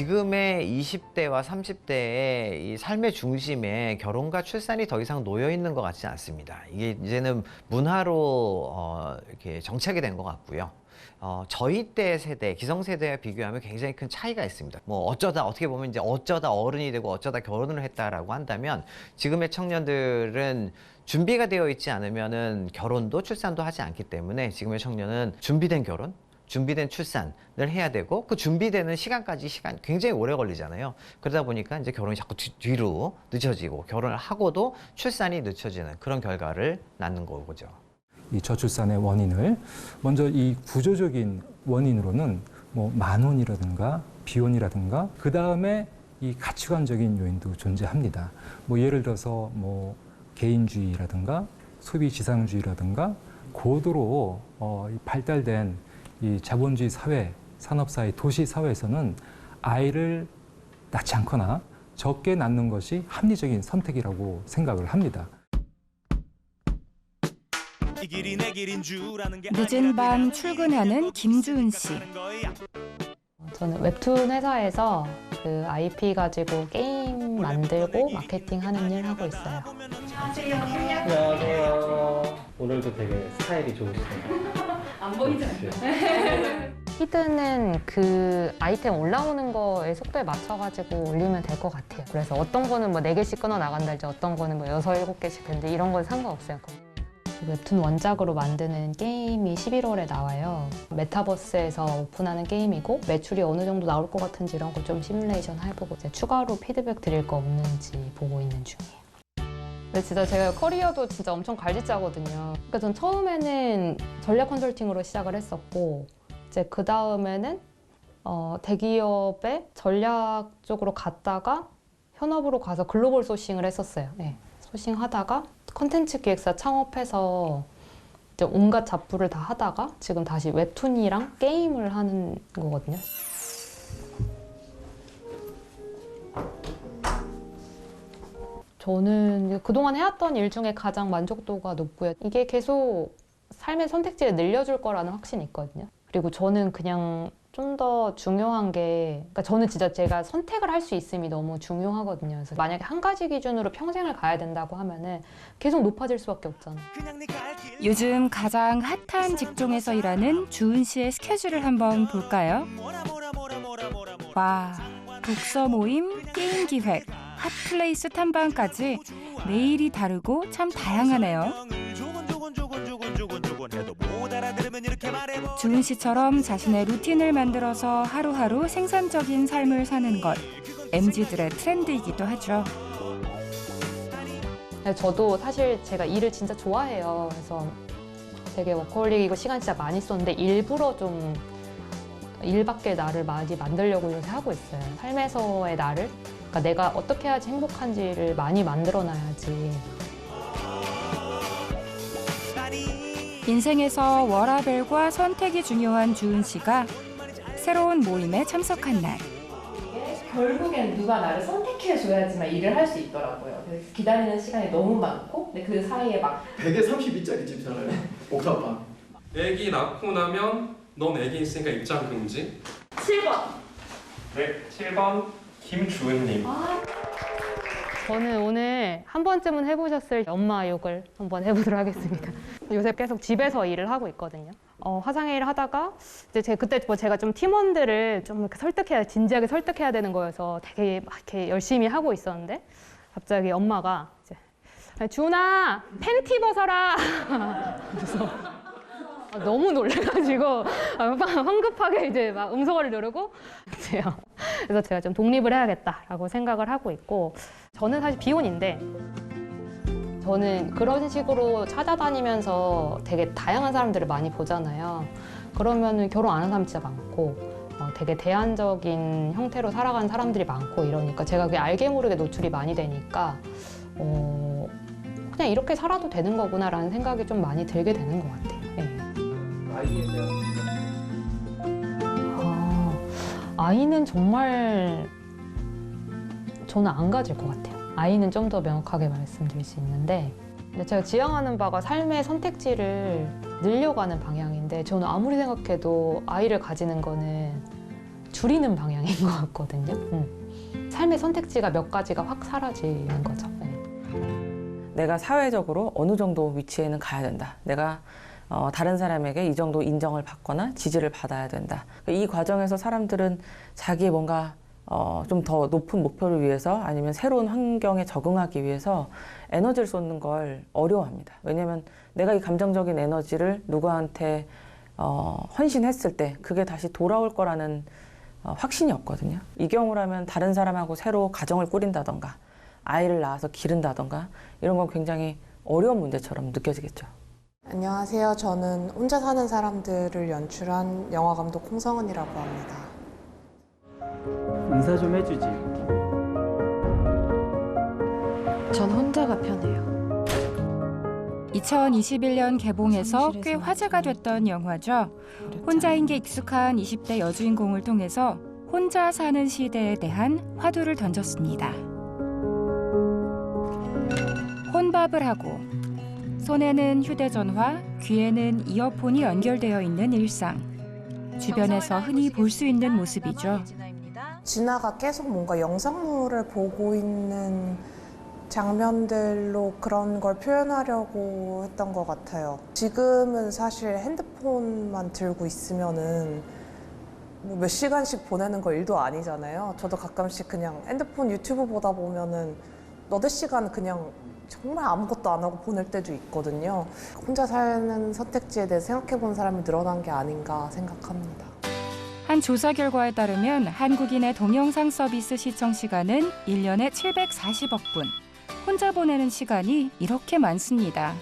지금의 20대와 30대의 이 삶의 중심에 결혼과 출산이 더 이상 놓여 있는 것 같지 않습니다. 이게 이제는 문화로 어, 이렇게 정착이 된 것 같고요. 어, 저희 때 세대, 기성세대와 비교하면 굉장히 큰 차이가 있습니다. 뭐 어쩌다 어떻게 보면 이제 어쩌다 어른이 되고 어쩌다 결혼을 했다라고 한다면 지금의 청년들은 준비가 되어 있지 않으면은 결혼도 출산도 하지 않기 때문에 지금의 청년은 준비된 결혼, 준비된 출산을 해야 되고 그 준비되는 시간까지 시간 굉장히 오래 걸리잖아요. 그러다 보니까 이제 결혼이 자꾸 뒤, 뒤로 늦춰지고 결혼을 하고도 출산이 늦춰지는 그런 결과를 낳는 거죠. 이 저출산의 원인을 먼저 이 구조적인 원인으로는 뭐 만원이라든가 비혼이라든가 그 다음에 이 가치관적인 요인도 존재합니다. 뭐 예를 들어서 뭐 개인주의라든가 소비 지상주의라든가 고도로 어, 이 발달된 이 자본주의 사회, 산업사회, 도시 사회에서는 아이를 낳지 않거나 적게 낳는 것이 합리적인 선택이라고 생각을 합니다. 늦은 밤 출근하는 김주은 씨. 저는 웹툰 회사에서 그 IP 가지고 게임 만들고 마케팅하는 일 하고 있어요. 안녕하세요. 오늘도 되게 스타일이 좋으시네요. 안 보이잖아요. 히드는 그 아이템 올라오는 거에 속도에 맞춰가지고 올리면 될 것 같아요. 그래서 어떤 거는 뭐 4개씩 끊어 나간달지 어떤 거는 뭐 6, 7개씩 된다 이런 건 상관없어요. 그 웹툰 원작으로 만드는 게임이 11월에 나와요. 메타버스에서 오픈하는 게임이고 매출이 어느 정도 나올 것 같은지 이런 거 좀 시뮬레이션 해보고 이제 추가로 피드백 드릴 거 없는지 보고 있는 중이에요. 근데 진짜 제가 커리어도 진짜 엄청 갈짓자거든요. 그러니까 전 처음에는 전략 컨설팅으로 시작을 했었고 이제 그 다음에는 어, 대기업의 전략 쪽으로 갔다가 현업으로 가서 글로벌 소싱을 했었어요. 네. 소싱 하다가 컨텐츠 기획사 창업해서 이제 온갖 잡부를 다 하다가 지금 다시 웹툰이랑 게임을 하는 거거든요. 저는 그동안 해왔던 일 중에 가장 만족도가 높고요. 이게 계속 삶의 선택지를 늘려줄 거라는 확신이 있거든요. 그리고 저는 그냥 좀 더 중요한 게, 그러니까 저는 진짜 제가 선택을 할 수 있음이 너무 중요하거든요. 그래서 만약에 한 가지 기준으로 평생을 가야 된다고 하면은 계속 높아질 수밖에 없잖아요. 요즘 가장 핫한 직종에서 일하는 주은 씨의 스케줄을 한번 볼까요? 와, 독서 모임, 게임 기획, 핫플레이스 탐방까지 매일이 다르고 참 다양하네요. 주은 씨처럼 자신의 루틴을 만들어서 하루하루 생산적인 삶을 사는 것. MZ들의 트렌드이기도 하죠. 근데 저도 사실 제가 일을 진짜 좋아해요. 그래서 되게 워커홀릭이고 시간 진짜 많이 썼는데 일부러 좀 일밖에 나를 많이 만들려고 요새 하고 있어요. 삶에서의 나를, 그러니까 내가 어떻게 해야지 행복한지를 많이 만들어놔야지. 인생에서 워라벨과 선택이 중요한 주은 씨가 새로운 모임에 참석한 날. 결국엔 누가 나를 선택해줘야지만 일을 할 수 있더라고요. 그래서 기다리는 시간이 너무 많고, 근데 그 사이에 막 132짜리 집 살아요. 옥탑방. 애기 낳고 나면 넌 애기 있으니까 입장 금지. 7번. 네, 7번 김주은님. 저는 오늘 한 번쯤은 해보셨을 엄마 욕을 한번 해보도록 하겠습니다. 요새 계속 집에서 일을 하고 있거든요. 어, 화상회 일을 하다가 이제 제가 그때 뭐 제가 좀 팀원들을 좀 이렇게 설득해야 진지하게 설득해야 되는 거여서 되게 막 이렇게 열심히 하고 있었는데 갑자기 엄마가 이제 주은아 팬티 벗어라. 그래서 아, 너무 놀래가지고 아, 황급하게 이제 막 음소거를 누르고. 그래서 제가 좀 독립을 해야겠다라고 생각을 하고 있고 저는 사실 비혼인데 저는 그런 식으로 찾아다니면서 되게 다양한 사람들을 많이 보잖아요. 그러면은 결혼 안 한 사람 진짜 많고 어, 되게 대안적인 형태로 살아가는 사람들이 많고 이러니까 제가 그게 알게 모르게 노출이 많이 되니까 어, 그냥 이렇게 살아도 되는 거구나라는 생각이 좀 많이 들게 되는 것 같아요. 예. 아, 아이는 정말 저는 안 가질 것 같아요. 아이는 좀 더 명확하게 말씀드릴 수 있는데 제가 지향하는 바가 삶의 선택지를 늘려가는 방향인데 저는 아무리 생각해도 아이를 가지는 거는 줄이는 방향인 것 같거든요. 음. 삶의 선택지가 몇 가지가 확 사라지는 거죠. 네. 내가 사회적으로 어느 정도 위치에는 가야 된다. 내가 어, 다른 사람에게 이 정도 인정을 받거나 지지를 받아야 된다. 이 과정에서 사람들은 자기의 뭔가 어, 좀 더 높은 목표를 위해서 아니면 새로운 환경에 적응하기 위해서 에너지를 쏟는 걸 어려워합니다. 왜냐하면 내가 이 감정적인 에너지를 누구한테 어, 헌신했을 때 그게 다시 돌아올 거라는 어, 확신이 없거든요. 이 경우라면 다른 사람하고 새로 가정을 꾸린다던가 아이를 낳아서 기른다던가 이런 건 굉장히 어려운 문제처럼 느껴지겠죠. 안녕하세요. 저는 혼자 사는 사람들을 연출한 영화 감독 홍성은이라고 합니다. 인사 좀 해주지. 전 혼자가 편해요. 2021년 개봉해서 꽤 화제가 됐던 영화죠. 혼자인 게 익숙한 20대 여주인공을 통해서 혼자 사는 시대에 대한 화두를 던졌습니다. 혼밥을 하고 손에는 휴대전화, 귀에는 이어폰이 연결되어 있는 일상. 주변에서 흔히 볼 수 있는 모습이죠. 진아가 계속 뭔가 영상물을 보고 있는 장면들로 그런 걸 표현하려고 했던 것 같아요. 지금은 사실 핸드폰만 들고 있으면은 뭐 몇 시간씩 보내는 거 일도 아니잖아요. 저도 가끔씩 그냥 핸드폰 유튜브 보다 보면은 너댓 시간 그냥 정말 아무것도 안 하고 보낼 때도 있거든요. 혼자 사는 선택지에 대해 생각해 본 사람이 늘어난 게 아닌가 생각합니다. 한 조사 결과에 따르면 한국인의 동영상 서비스 시청 시간은 1년에 740억 분. 혼자 보내는 시간이 이렇게 많습니다.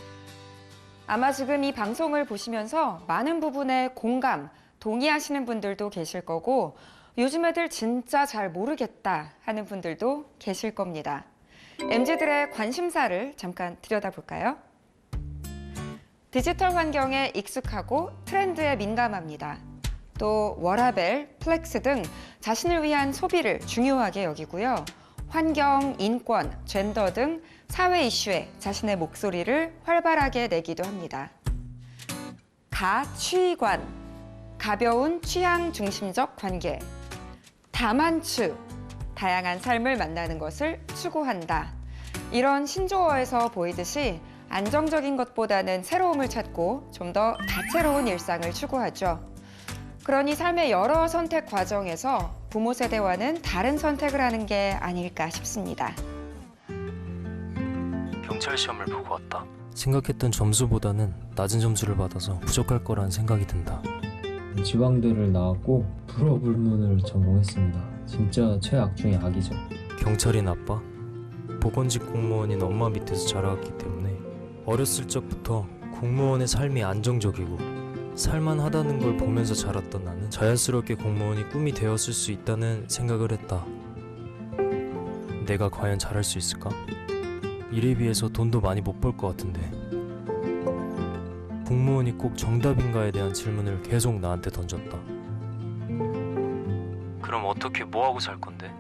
아마 지금 이 방송을 보시면서 많은 부분에 공감, 동의하시는 분들도 계실 거고 요즘 애들 진짜 잘 모르겠다 하는 분들도 계실 겁니다. MZ들의 관심사를 잠깐 들여다볼까요? 디지털 환경에 익숙하고 트렌드에 민감합니다. 또 워라벨, 플렉스 등 자신을 위한 소비를 중요하게 여기고요. 환경, 인권, 젠더 등 사회 이슈에 자신의 목소리를 활발하게 내기도 합니다. 가취관, 가벼운 취향 중심적 관계. 다만추, 다양한 삶을 만나는 것을 추구한다. 이런 신조어에서 보이듯이 안정적인 것보다는 새로움을 찾고 좀 더 다채로운 일상을 추구하죠. 그러니 삶의 여러 선택 과정에서 부모 세대와는 다른 선택을 하는 게 아닐까 싶습니다. 경찰 시험을 보고 왔다. 생각했던 점수보다는 낮은 점수를 받아서 부족할 거란 생각이 든다. 지방대를 나왔고 불어불문을 전공했습니다. 진짜 최악 중의 악이죠. 경찰이 나빠? 보건직 공무원인 엄마 밑에서 자라왔기 때문에 어렸을 적부터 공무원의 삶이 안정적이고 살만하다는 걸 보면서 자랐던 나는 자연스럽게 공무원이 꿈이 되었을 수 있다는 생각을 했다. 내가 과연 잘할 수 있을까? 일에 비해서 돈도 많이 못 벌 것 같은데. 공무원이 꼭 정답인가에 대한 질문을 계속 나한테 던졌다. 그럼 어떻게 뭐 하고 살 건데?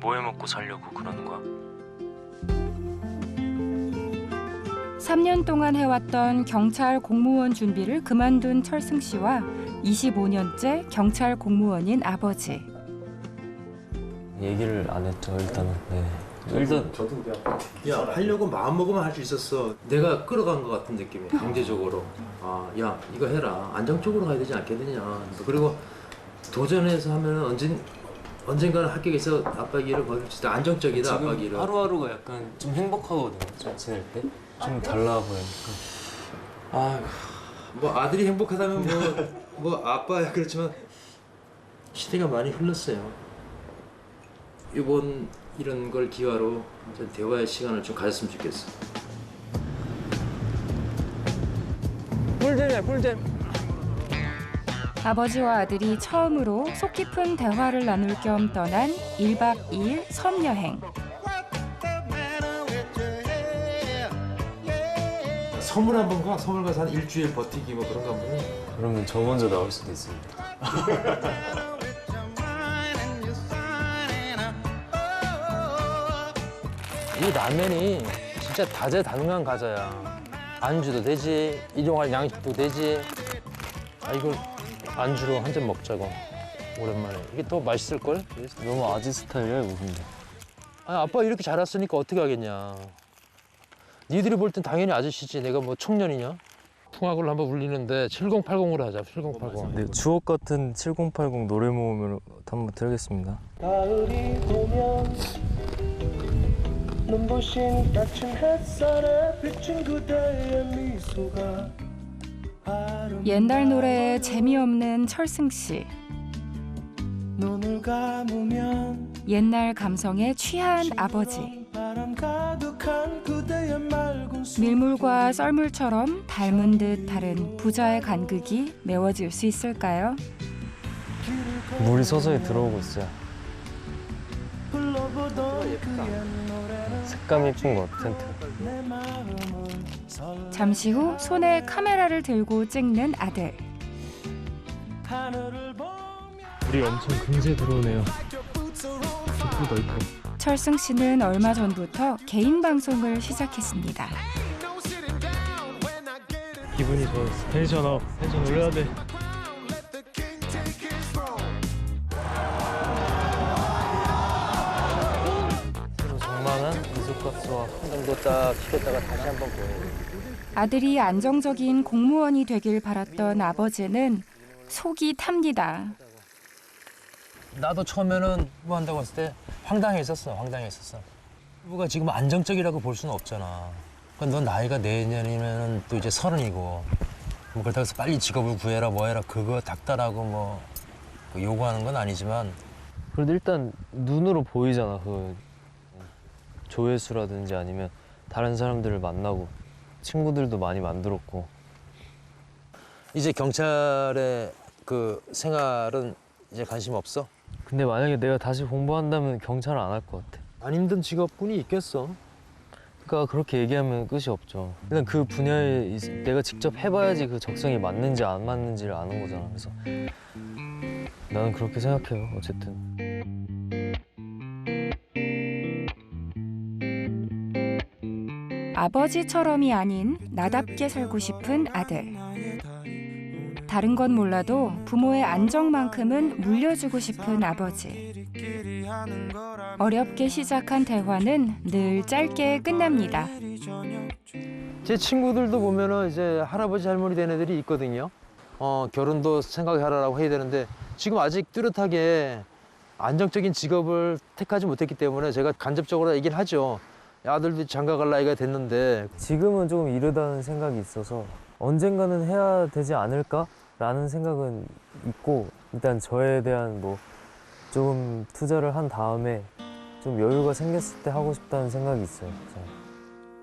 뭐 해 먹고 살려고 그러는 거야? 3년 동안 해왔던 경찰 공무원 준비를 그만둔 철승 씨와 25년째 경찰 공무원인 아버지. 얘기를 안 했죠 일단은. 네. 일단 저도 야 하려고 마음 먹으면 할 수 있었어. 내가 끌어간 것 같은 느낌이 강제적으로. 아야 이거 해라. 안정적으로 가야 되지 않겠느냐. 그리고 도전해서 하면 언젠 언젠가는 합격해서 아빠 일을 벌일 수 있다. 안정적이다 아빠 일은. 하루하루가 약간 좀 행복하거든요. 좀 지낼 때. 좀 달라 보이니까. 아 뭐 아들이 행복하다면 뭐 뭐 아빠야 그렇지만 시대가 많이 흘렀어요. 이번 이런 걸 기화로 좀 대화의 시간을 좀 가졌으면 좋겠어. 꿀잼이야 꿀잼. 아버지와 아들이 처음으로 속 깊은 대화를 나눌 겸 떠난 1박 2일 섬 여행. 섬을 한번 가. 섬을 가서 한 일주일 버티기 뭐 그런 거 한번 해. 그러면 저 먼저 나올 수도 있습니다. 이 라면이 진짜 다재다능한 과자야. 안주도 되지, 일용할 양식도 되지. 아 이거 안주로 한 잔 먹자고. 오랜만에. 이게 더 맛있을 걸? 너무 아지 스타일이야 이거 근데. 아 아빠 이렇게 자랐으니까 어떻게 하겠냐. 니들이 볼 땐 당연히 아저씨지. 내가 뭐 청년이냐? 풍악을 한번 울리는데 7080으로 하자. 7080. 네, 주옥 같은 7080 노래 모음으로 한번 들겠습니다. 가을이 오면 눈부신 따뜻한 햇살에 비친 그대의 미소가 옛날 노래에 재미없는 철승 씨. 옛날 감성에 취한 아버지. 밀물과 썰물처럼 닮은 듯 다른 부자의 간극이 메워질 수 있을까요? 물이 서서히 들어오고 있어요. 불러보던 그의 노래는 색감 이쁜 것 같아 텐트. 잠시 후 손에 카메라를 들고 찍는 아들. 물이 엄청 금세 들어오네요. 이쁘다 이뻐. 철승 씨는 얼마 전부터 개인 방송을 시작했습니다. 기분이 좋았어. 텐션 업. 텐션 올려야 돼. 새로 장만한 이소가스와 한 정도 딱 시켰다가 다시 한번 보내. 아들이 안정적인 공무원이 되길 바랐던 아버지는 속이 탑니다. 나도 처음에는 뭐 한다고 했을 때 황당했었어. 황당했었어. 부가 지금 안정적이라고 볼 수는 없잖아. 그러니까 넌 나이가 내년이면 또 이제 서른이고 뭐 그렇다고 해서 빨리 직업을 구해라 뭐해라 그거 닥달하고 뭐 요구하는 건 아니지만 그래도 일단 눈으로 보이잖아 그 조회수라든지 아니면 다른 사람들을 만나고 친구들도 많이 만들었고. 이제 경찰의 그 생활은 이제 관심 없어? 근데 만약에 내가 다시 공부한다면 경찰은 안할 것 같아. 안 힘든 직업군이 있겠어. 그러니까 그렇게 얘기하면 끝이 없죠. 일단 그 분야에 있- 내가 직접 해봐야지 그 적성이 맞는지 안 맞는지를 아는 거잖아. 그래서 나는 그렇게 생각해요 어쨌든 아버지처럼이 아닌 나답게 살고 싶은 아들. 다른 건 몰라도 부모의 안정만큼은 물려주고 싶은 아버지. 어렵게 시작한 대화는 늘 짧게 끝납니다. 제 친구들도 보면은 이제 할아버지 할머니 된 애들이 있거든요. 어 결혼도 생각하라고 해야 되는데 지금 아직 뚜렷하게 안정적인 직업을 택하지 못했기 때문에 제가 간접적으로 얘기를 하죠. 아들도 장가 갈 나이가 됐는데 지금은 조금 이르다는 생각이 있어서 언젠가는 해야 되지 않을까라는 생각은 있고 일단 저에 대한 뭐 조금 투자를 한 다음에 좀 여유가 생겼을 때 하고 싶다는 생각이 있어요.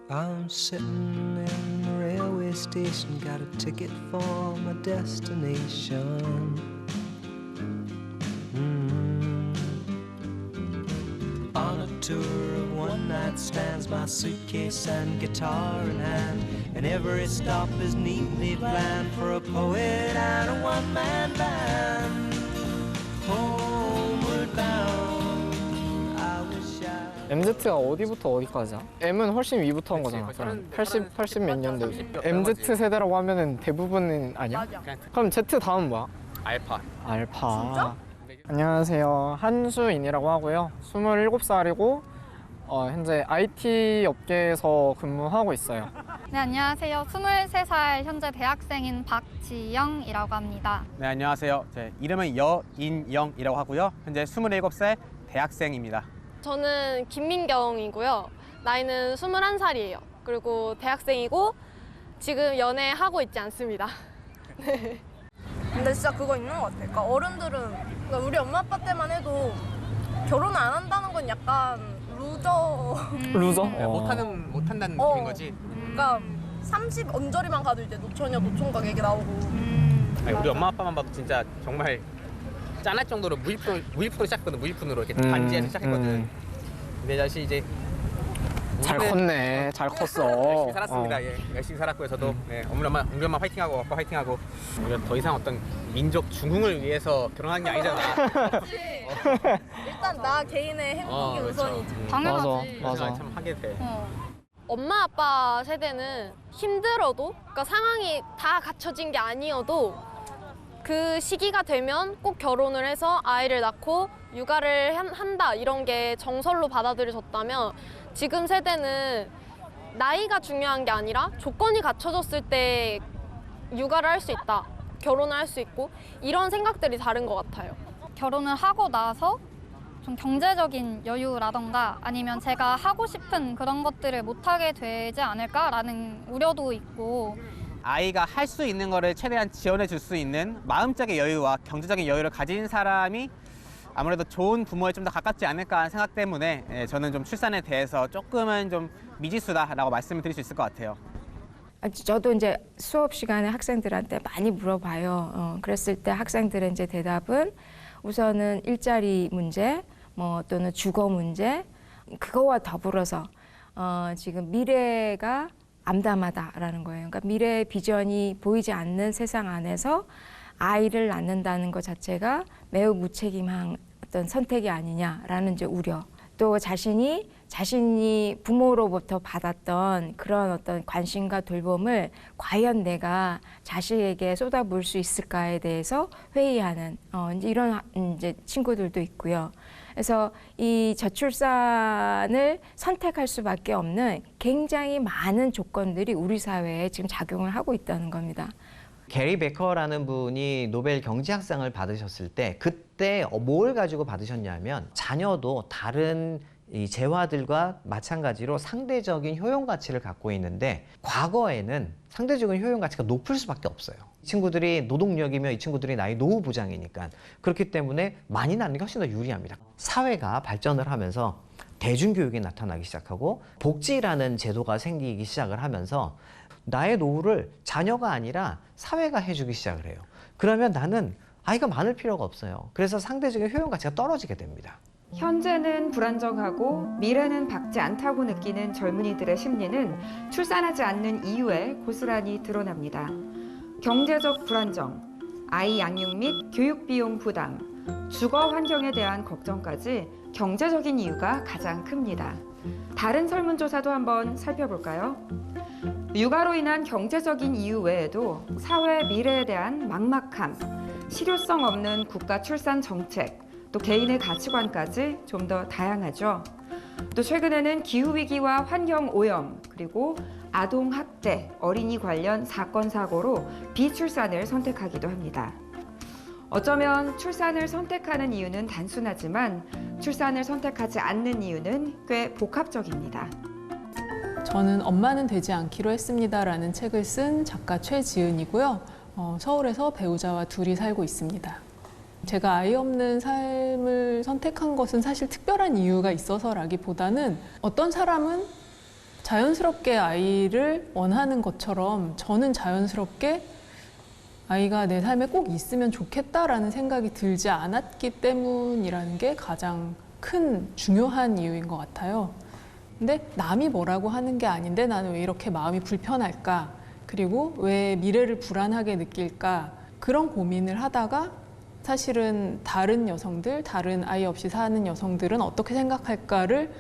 I'm sitting in the railway station, got a ticket for my destination. Mm. On a tour night stands, my suitcase and guitar in hand, and every stop is neatly planned for a poet and a one man band. Homeward bound, I wish I. MZ가 어디부터 어디까지야? M은 훨씬 위부터 한 거잖아. 그럼 80, 80 몇 년대. MZ 세대라고 하면은 대부분은 아니야? 그럼 Z 다음 뭐야? 알파. 알파. 진짜? 안녕하세요. 한수인이라고 하고요. 27살이고 어, 현재 IT 업계에서 근무하고 있어요. 네, 안녕하세요. 23살 현재 대학생인 박지영이라고 합니다. 네, 안녕하세요. 제 이름은 여인영이라고 하고요. 현재 27살 대학생입니다. 저는 김민경이고요. 나이는 21살이에요. 그리고 대학생이고 지금 연애하고 있지 않습니다. 네. 근데 진짜 그거 있는 것 같아. 그러니까 어른들은 그러니까 우리 엄마 아빠 때만 해도 결혼 안 한다는 건 약간 루저. 루저? 네, 못하는 못한다는 어. 느낌인 거지. 그러니까 30 언저리만 가도 이제 노처녀 노총각 얘기 나오고. 아니, 우리 엄마 아빠만 봐도 진짜 정말 짠할 정도로 무일푼 무일푼으로 시작했거든. 무일푼으로 이렇게 음, 반지에서 시작했거든. 음. 내 자식 이제 잘 우리는 컸네. 잘 컸어. 열심히 살았습니다. 어. 예, 열심히 살았고요. 저도 네, 어머니 엄마 우리 엄마 파이팅하고 아빠 파이팅하고 우리가 더 이상 어떤 민족 중흥을 위해서 결혼한 게 아니잖아. 일단 나 개인의 행복이 어, 그렇죠. 우선이지. 음. 당연하지. 그런 생각을 참 하게 돼. 엄마 아빠 세대는 힘들어도 그러니까 상황이 다 갖춰진 게 아니어도 그 시기가 되면 꼭 결혼을 해서 아이를 낳고 육아를 한- 한다 이런 게 정설로 받아들여졌다면 지금 세대는 나이가 중요한 게 아니라 조건이 갖춰졌을 때 육아를 할 수 있다. 결혼을 할 수 있고 이런 생각들이 다른 것 같아요. 결혼을 하고 나서 좀 경제적인 여유라던가 아니면 제가 하고 싶은 그런 것들을 못하게 되지 않을까라는 우려도 있고 아이가 할 수 있는 거를 최대한 지원해 줄 수 있는 마음적인 여유와 경제적인 여유를 가진 사람이 아무래도 좋은 부모에 좀 더 가깝지 않을까 하는 생각 때문에 예, 저는 좀 출산에 대해서 조금은 좀 미지수다라고 말씀을 드릴 수 있을 것 같아요. 아, 저도 이제 수업 시간에 학생들한테 많이 물어봐요. 어, 그랬을 때 학생들의 이제 대답은 우선은 일자리 문제, 뭐 또는 주거 문제, 그거와 더불어서 어, 지금 미래가 암담하다라는 거예요. 그러니까 미래의 비전이 보이지 않는 세상 안에서 아이를 낳는다는 것 자체가 매우 무책임한 어떤 선택이 아니냐라는 이제 우려. 또 자신이 자신이 부모로부터 받았던 그런 어떤 관심과 돌봄을 과연 내가 자식에게 쏟아부을 수 있을까에 대해서 회의하는 어, 이제 이런 하- 음, 이제 친구들도 있고요. 그래서 이 저출산을 선택할 수밖에 없는 굉장히 많은 조건들이 우리 사회에 지금 작용을 하고 있다는 겁니다. 게리 베커라는 분이 노벨 경제학상을 받으셨을 때 그때 어, 뭘 가지고 받으셨냐면 자녀도 다른 이 재화들과 마찬가지로 상대적인 효용 가치를 갖고 있는데 과거에는 상대적인 효용 가치가 높을 수밖에 없어요. 이 친구들이 노동력이며 이 친구들이 나이 노후 부장이니까 그렇기 때문에 많이 낳는 게 훨씬 더 유리합니다. 사회가 발전을 하면서 대중교육이 나타나기 시작하고 복지라는 제도가 생기기 시작을 하면서 나의 노후를 자녀가 아니라 사회가 해주기 시작을 해요. 그러면 나는 아이가 많을 필요가 없어요. 그래서 상대적인 효용 가치가 떨어지게 됩니다. 현재는 불안정하고 미래는 밝지 않다고 느끼는 젊은이들의 심리는 출산하지 않는 이유에 고스란히 드러납니다. 경제적 불안정, 아이 양육 및 교육 비용 부담, 주거 환경에 대한 걱정까지 경제적인 이유가 가장 큽니다. 다른 설문조사도 한번 살펴볼까요? 육아로 인한 경제적인 이유 외에도 사회 미래에 대한 막막함, 실효성 없는 국가 출산 정책, 또 개인의 가치관까지 좀 더 다양하죠. 또 최근에는 기후 위기와 환경 오염 그리고 아동 학대, 어린이 관련 사건 사고로 비출산을 선택하기도 합니다. 어쩌면 출산을 선택하는 이유는 단순하지만 출산을 선택하지 않는 이유는 꽤 복합적입니다. 저는 엄마는 되지 않기로 했습니다라는 책을 쓴 작가 최지은이고요. 어, 서울에서 배우자와 둘이 살고 있습니다. 제가 아이 없는 삶을 선택한 것은 사실 특별한 이유가 있어서라기보다는 어떤 사람은 자연스럽게 아이를 원하는 것처럼 저는 자연스럽게 아이가 내 삶에 꼭 있으면 좋겠다라는 생각이 들지 않았기 때문이라는 게 가장 큰 중요한 이유인 것 같아요. 근데 남이 뭐라고 하는 게 아닌데 나는 왜 이렇게 마음이 불편할까? 그리고 왜 미래를 불안하게 느낄까? 그런 고민을 하다가 사실은 다른 여성들, 다른 아이 없이 사는 여성들은 어떻게 생각할까를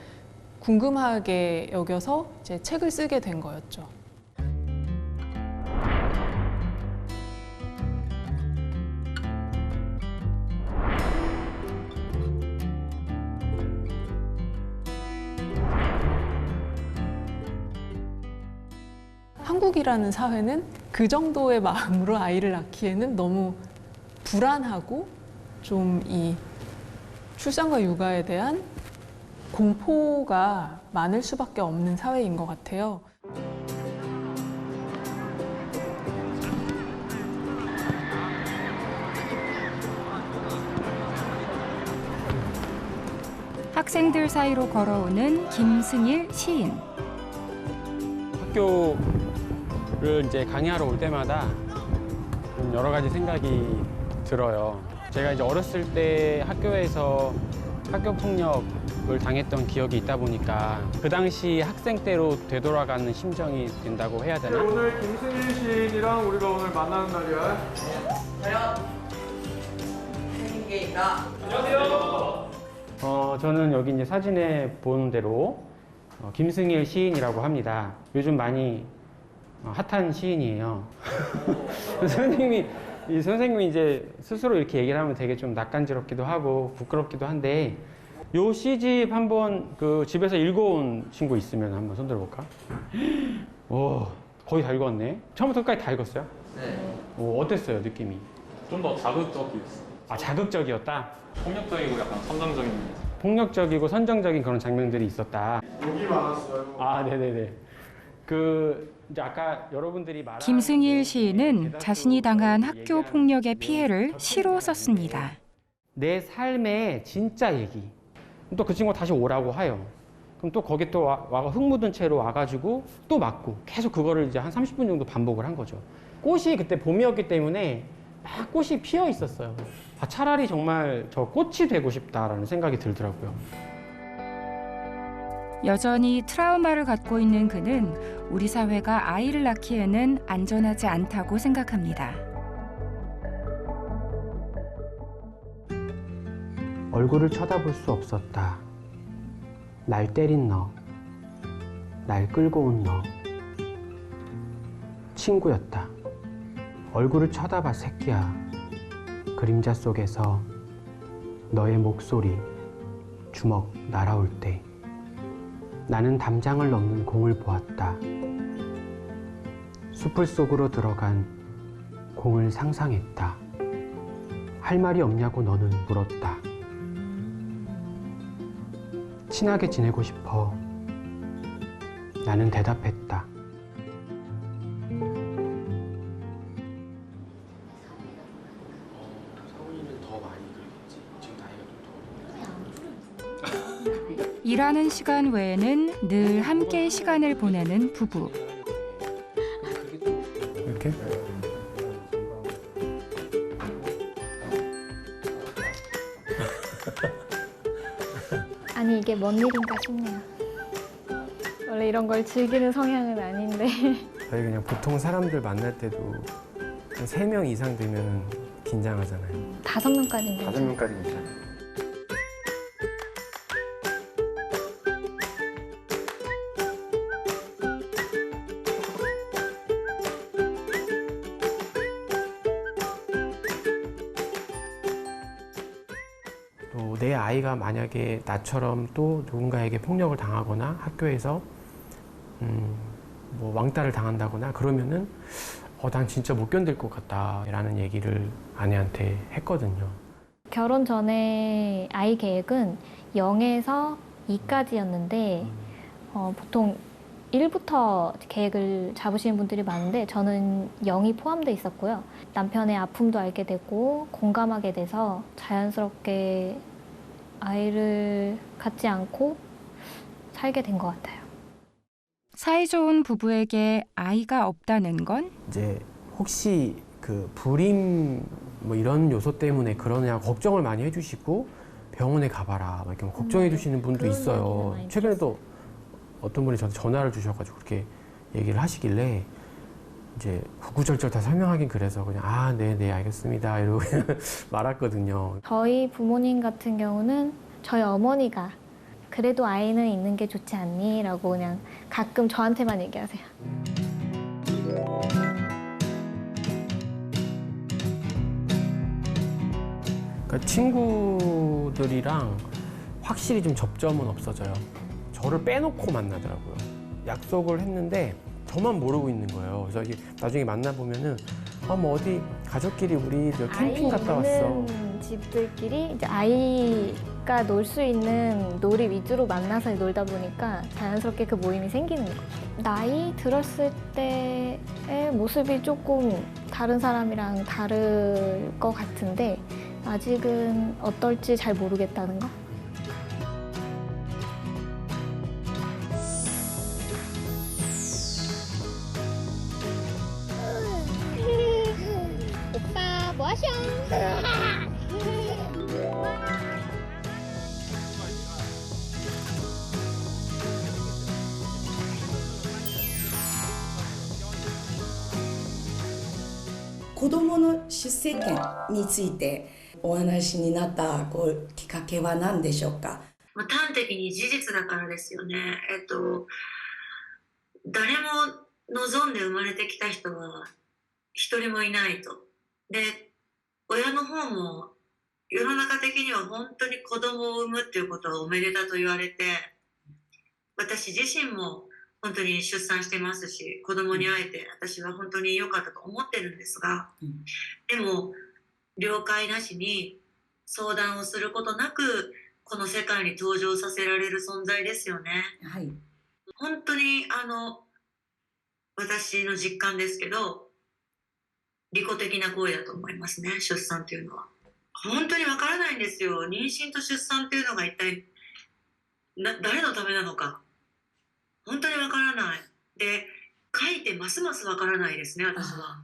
궁금하게 여겨서 이제 책을 쓰게 된 거였죠. 한국이라는 사회는 그 정도의 마음으로 아이를 낳기에는 너무 불안하고 좀 이 출산과 육아에 대한 공포가 많을 수밖에 없는 사회인 것 같아요. 학생들 사이로 걸어오는 김승일 시인. 학교 를 이제 강의하러 올 때마다 좀 여러 가지 생각이 들어요. 제가 이제 어렸을 때 학교에서 학교 폭력을 당했던 기억이 있다 보니까 그 당시 학생 때로 되돌아가는 심정이 된다고 해야 되나? 오늘 김승일 시인이랑 우리가 오늘 만나는 날이야. 어, 저는 여기 이제 사진에 보는 대로 어, 김승일 시인이라고 합니다. 요즘 많이 어, 핫한 시인이에요. 선생님이 이 선생님이 이제 스스로 이렇게 얘기를 하면 되게 좀 낯간지럽기도 하고 부끄럽기도 한데 요 시집 한번 그 집에서 읽어온 친구 있으면 한번 손 들어 볼까? 오 거의 다 읽었네. 처음부터 끝까지 다 읽었어요? 네. 오, 어땠어요 느낌이? 좀 더 자극적이었어. 아 자극적이었다. 폭력적이고 약간 선정적인. 폭력적이고 선정적인 그런 장면들이 있었다. 욕이 많았어요. 아 네네네. 그 김승일 시인은 자신이 당한 학교 폭력의 피해를 시로 썼습니다. 내 삶의 진짜 얘기. 또 그 친구가 다시 오라고 해요. 그럼 또 거기 또 와, 와가 흙 묻은 채로 와가지고 또 맞고 계속 그거를 이제 한 30분 정도 반복을 한 거죠. 꽃이 그때 봄이었기 때문에 막 꽃이 피어 있었어요. 아, 차라리 정말 저 꽃이 되고 싶다라는 생각이 들더라고요. 여전히 트라우마를 갖고 있는 그는 우리 사회가 아이를 낳기에는 안전하지 않다고 생각합니다. 얼굴을 쳐다볼 수 없었다. 날 때린 너, 날 끌고 온 너. 친구였다. 얼굴을 쳐다봐, 새끼야. 그림자 속에서 너의 목소리, 주먹 날아올 때. 나는 담장을 넘는 공을 보았다. 숲을 속으로 들어간 공을 상상했다. 할 말이 없냐고 너는 물었다. 친하게 지내고 싶어. 나는 대답했다. 일하는 시간 외에는 늘 함께 시간을 보내는 부부. 이렇게? 아니 이게 뭔 일인가 싶네요. 원래 이런 걸 즐기는 성향은 아닌데 저희 그냥 보통 사람들 만날 때도 한 3명 이상 되면 긴장하잖아요. 다섯 명까지는 괜찮아요. 다섯 명까지 괜찮아요. 만약에 나처럼 또 누군가에게 폭력을 당하거나 학교에서 음, 뭐 왕따를 당한다거나 그러면은 어, 난 진짜 못 견딜 것 같다라는 얘기를 아내한테 했거든요. 결혼 전에 아이 계획은 0에서 2까지였는데 어, 보통 1부터 계획을 잡으시는 분들이 많은데 저는 0이 포함되어 있었고요. 남편의 아픔도 알게 되고 공감하게 돼서 자연스럽게 아이를 갖지 않고 살게 된 것 같아요. 사이좋은 부부에게 아이가 없다는 건 이제 혹시 그 불임 뭐 이런 요소 때문에 그러냐 걱정을 많이 해주시고 병원에 가봐라 막 이렇게 뭐 걱정해 주시는 분도 그런 있어요. 많이 최근에도 어떤 분이 저한테 전화를 주셔가지고 그렇게 얘기를 하시길래 이제 구구절절 다 설명하긴 그래서 그냥 아 네 네 알겠습니다 이러고 그냥 말았거든요. 저희 부모님 같은 경우는 저희 어머니가 그래도 아이는 있는 게 좋지 않니? 라고 그냥 가끔 저한테만 얘기하세요. 그러니까 친구들이랑 확실히 좀 접점은 없어져요. 저를 빼놓고 만나더라고요. 약속을 했는데 저만 모르고 있는 거예요. 그래서 이게 나중에 만나 보면은 아 뭐 어디 가족끼리 우리 저 캠핑 갔다 왔어. 있는 집들끼리 이제 아이가 놀 수 있는 놀이 위주로 만나서 놀다 보니까 자연스럽게 그 모임이 생기는 거죠. 나이 들었을 때의 모습이 조금 다른 사람이랑 다를 것 같은데 아직은 어떨지 잘 모르겠다는 거? シャン子どの出生権についてお話になったこうきっかけは何でしょうか、まあ、端的に事実だからですよね。えっと誰も望んで生まれてきた人は一人もいないと。で親の方も世の中的には本当に子供を産むっていうことはおめでたと言われて私自身も本当に出産してますし子供に会えて私は本当に良かったと思ってるんですがでも了解なしに相談をすることなくこの世界に登場させられる存在ですよね。はい。本当にあの私の実感ですけど利己的な行為だと思いますね出産というのは。本当にわからないんですよ。妊娠と出産っていうのが一体誰のためなのか。本当にわからない。で書いてますますわからないですね私は。